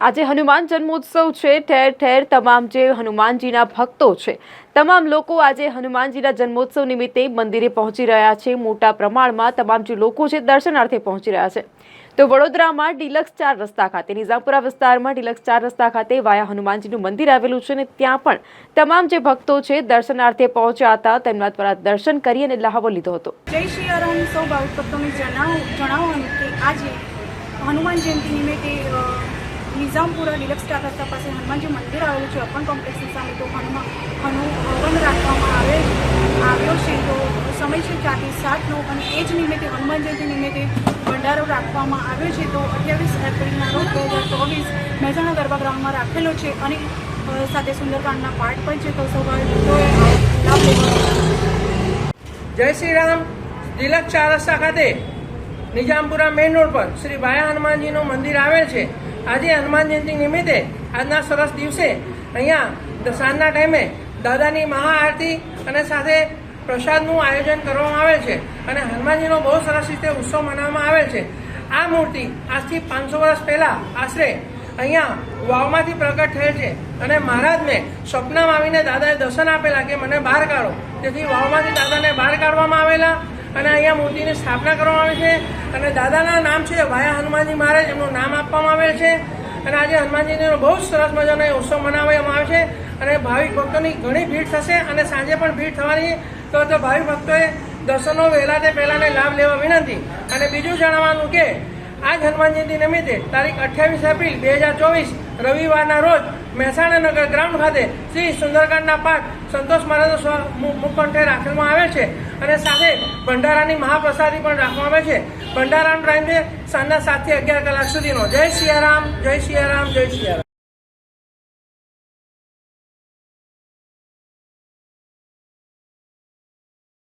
આજે હનુમાન જન્મોત્સવ છે, ઠેર ઠેર તમામ જે હનુમાનજીના ભક્તો છે, તમામ લોકો આજે હનુમાનજીના જન્મોત્સવ નિમિત્તે મંદિરે પહોંચી રહ્યા છે. મોટા પ્રમાણમાં તમામ જે લોકો છે, દર્શનાર્થે પહોંચી રહ્યા છે. તો વડોદરામાં ડિલક્સ ચાર રસ્તા ખાતે, નિઝામપુરા વિસ્તારમાં ડિલક્સ ચાર રસ્તા ખાતે વાયા હનુમાનજીનું મંદિર આવેલું છે અને ત્યાં પણ તમામ જે ભક્તો છે, દર્શનાર્થે પહોંચ્યા હતા તેમના દ્વારા દર્શન કરી અને લહાવો લીધો હતો. જય શ્રી રામ સૌ ભાવિક ભક્તોને જણાવો જણાવવાનું આજે હનુમાન જયંતિ નિમિત્તે નિઝામપુરા ડિલક્સ સ્ટાર રસ્તા પાસે હનુમાનજી મંદિર આવેલું છે. અર્પણ કોમ્પ્લેક્સની સામે તો હનુમાન હનુ હવન રાખવામાં આવે. આવ્યો છે તો સમય છે ચારથી સાતનો અને એ જ નિમિત્તે હનુમાન જયંતિ નિમિત્તે ભંડારો રાખવામાં આવ્યો છે. તો અઠ્યાવીસ એપ્રિલના રોજ બે હજાર ચોવીસ મહેસાણા ગરબા ગ્રાઉન્ડમાં રાખેલો છે અને સાથે સુંદરકાંડના પાઠ પણ છે. તો સૌ જય શ્રી રામ તિલક ચાર ખાતે નિજામપુરા મેઇન રોડ પર શ્રી ભાયા હનુમાનજીનું મંદિર આવેલ છે. આજે હનુમાન જયંતિ નિમિત્તે આજના સરસ દિવસે અહીંયા સાંજના ટાઈમે દાદાની મહાઆરતી અને સાથે પ્રસાદનું આયોજન કરવામાં આવેલ છે. અને હનુમાનજીનો બહુ સરસ રીતે ઉત્સવ મનાવવામાં આવેલ છે. આ મૂર્તિ આજથી પાંચસો વર્ષ પહેલાં આશરે અહીંયા વાવમાંથી પ્રગટ થયેલ છે. અને મહારાજને સ્વપ્નમાં આવીને દાદાએ દર્શન આપેલા કે મને બહાર કાઢો. તેથી વાવમાંથી દાદાને બહાર કાઢવામાં આવેલા અને અહીંયા મૂર્તિની સ્થાપના કરવામાં આવે છે અને દાદાના નામ છે વાયા હનુમાનજી મહારાજ, એમનું નામ આપવામાં આવેલ છે. અને આજે હનુમાનજીનો બહુ સરસ મજાનો ઉત્સવ મનાવવામાં આવે છે. અને ભાવિક ભક્તોની ઘણી ભીડ થશે અને સાંજે પણ ભીડ થવાની. તો તો ભાવિક ભક્તોએ દર્શનો વહેલા તે પહેલાંને લાભ લેવા વિનંતી. અને બીજું જણાવવાનું કે આજ હનુમાન જયંતિ નિમિત્તે તારીખ અઠ્યાવીસ એપ્રિલ બે હજાર ચોવીસ, રવિવારના રોજ મહેસાણા નગર ગ્રાઉન્ડ ખાતે શ્રી સુંદરકાંડના પાઠ સંતોષ મહારાજનો મુખકંઠે રાખવામાં આવે છે અને સાથે ભંડારાની મહાપ્રસાદી પણ રાખવામાં આવે છે. ભંડારાનો ટાઈમ છે સાંજના સાતથી અગિયાર કલાક સુધીનો. જય સિયારામ જય સિયારામ જય સિયારામ.